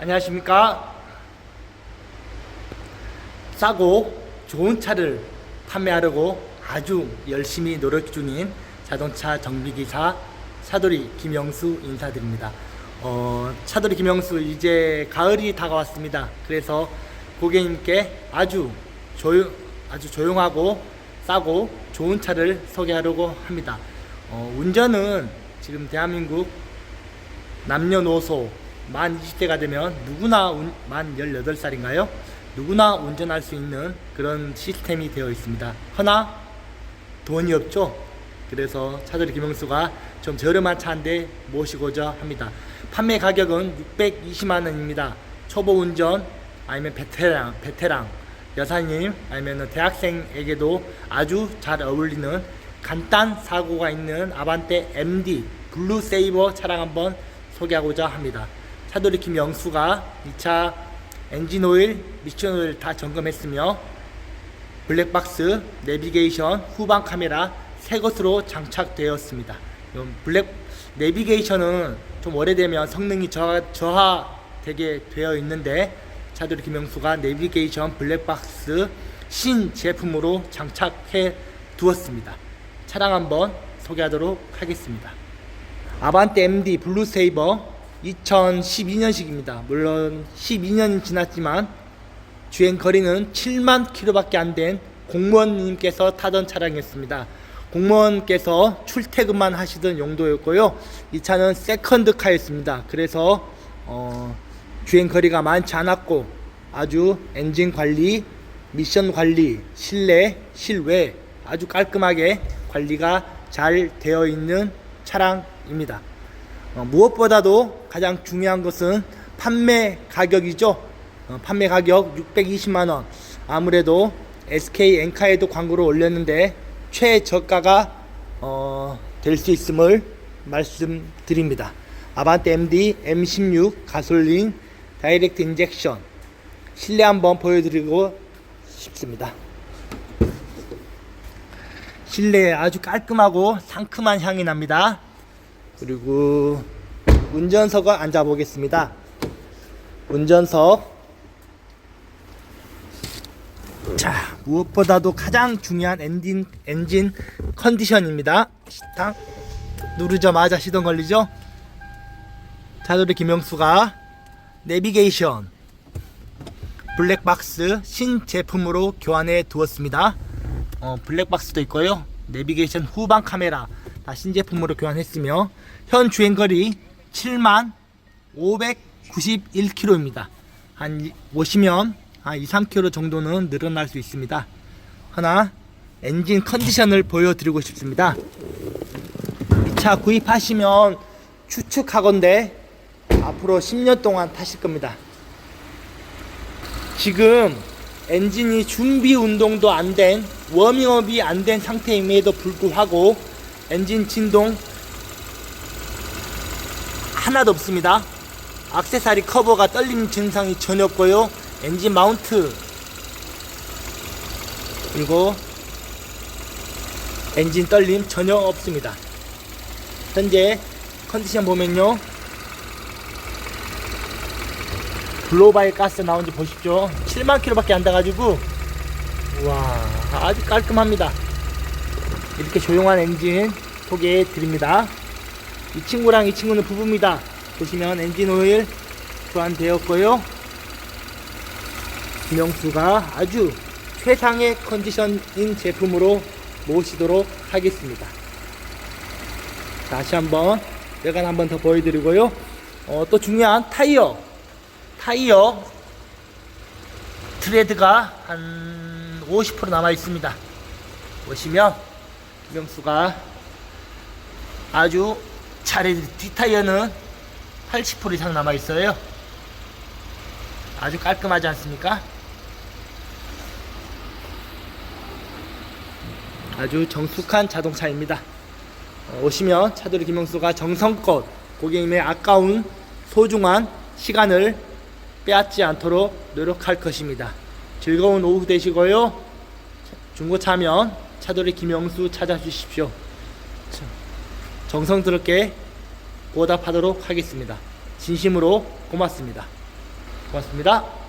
안녕하십니까. 싸고 좋은 차를 판매하려고 아주 열심히 노력 중인 자동차 정비기사 차돌이 김영수 인사드립니다. 어, 차돌이 김영수 이제 가을이 다가왔습니다. 그래서 고객님께 아주 조용, 아주 조용하고 싸고 좋은 차를 소개하려고 합니다. 어, 운전은 지금 대한민국 남녀노소 만 20대가 되면 누구나 운- 만 18살인가요? 누구나 운전할 수 있는 그런 시스템이 되어 있습니다. 허나 돈이 없죠. 그래서 차돌이 김영수가 좀 저렴한 차인데 모시고자 합니다. 판매 가격은 620만 원입니다. 초보 운전 아니면 베테랑, 베테랑 여사님 아니면 대학생에게도 아주 잘 어울리는 간단 사고가 있는 아반떼 MD 블루 세이버 차량 한번 소개하고자 합니다. 차돌이 김영수가 이차 엔진 오일, 미션 오일 다 점검했으며 블랙박스, 내비게이션, 후방 카메라 새 것으로 장착되었습니다. 음, 블랙 내비게이션은 좀 오래되면 성능이 저하, 저하되게 되어 있는데 차돌이 김영수가 내비게이션 블랙박스 신 제품으로 장착해 두었습니다. 차량 한번 소개하도록 하겠습니다. 아반떼 MD 블루세이버 2012년식입니다. 물론 12년이 지났지만 주행 거리는 7만 킬로밖에 안 된 공무원님께서 타던 차량이었습니다. 공무원께서 출퇴근만 하시던 용도였고요. 이 차는 세컨드 카였습니다. 그래서 어, 주행 거리가 많지 않았고 아주 엔진 관리, 미션 관리, 실내, 실외 아주 깔끔하게 관리가 잘 되어 있는 차량입니다. 어, 무엇보다도 가장 중요한 것은 판매 가격이죠. 어, 판매 가격 620만 원. 아무래도 SK 엔카에도 광고를 올렸는데 최저가가 어, 될 수 있음을 말씀드립니다. 아반떼 MD M16 가솔린 다이렉트 인젝션 실내 한번 보여드리고 싶습니다. 실내에 아주 깔끔하고 상큼한 향이 납니다. 그리고 운전석을 앉아 보겠습니다. 운전석. 자, 무엇보다도 가장 중요한 엔진, 엔진 컨디션입니다. 시탕 누르자마자 시동 걸리죠? 자돌이 김영수가 내비게이션 블랙박스 신 제품으로 교환해 두었습니다. 어, 블랙박스도 있고요. 내비게이션 후방 카메라 다 신제품으로 교환했으며 현 주행거리 7만 591km입니다. 한 이- 오시면 한 2, 3km 정도는 늘어날 수 있습니다. 하나 엔진 컨디션을 보여드리고 싶습니다. 이 차 구입하시면 추측하건대 앞으로 10년 동안 타실 겁니다. 지금 엔진이 준비 운동도 안 된 워밍업이 안 된 상태임에도 불구하고 엔진 진동 하나도 없습니다. 악세사리 커버가 떨림 증상이 전혀 없고요. 엔진 마운트 그리고 엔진 떨림 전혀 없습니다. 현재 컨디션 보면요. 글로바일 가스 나온지 보십시오. 7만 킬로밖에 안 돼가지고 와 아주 깔끔합니다. 이렇게 조용한 엔진 소개해 드립니다. 이 친구랑 이 친구는 부부입니다. 보시면 엔진 오일 교환되었고요. 김영수가 아주 최상의 컨디션인 제품으로 모시도록 하겠습니다. 다시 한번 외관 한번 더 보여드리고요. 어, 또 중요한 타이어, 타이어 트레드가 한 50% 남아 있습니다. 보시면 김영수가 아주 잘해 뒷타이어는 80% 이상 남아 있어요. 아주 깔끔하지 않습니까? 아주 정숙한 자동차입니다. 어, 오시면 차돌이 김영수가 정성껏 고객님의 아까운 소중한 시간을 빼앗지 않도록 노력할 것입니다. 즐거운 오후 되시고요. 중고차면 차돌이 김영수 찾아주십시오. 자, 정성스럽게 보답하도록 하겠습니다. 진심으로 고맙습니다. 고맙습니다.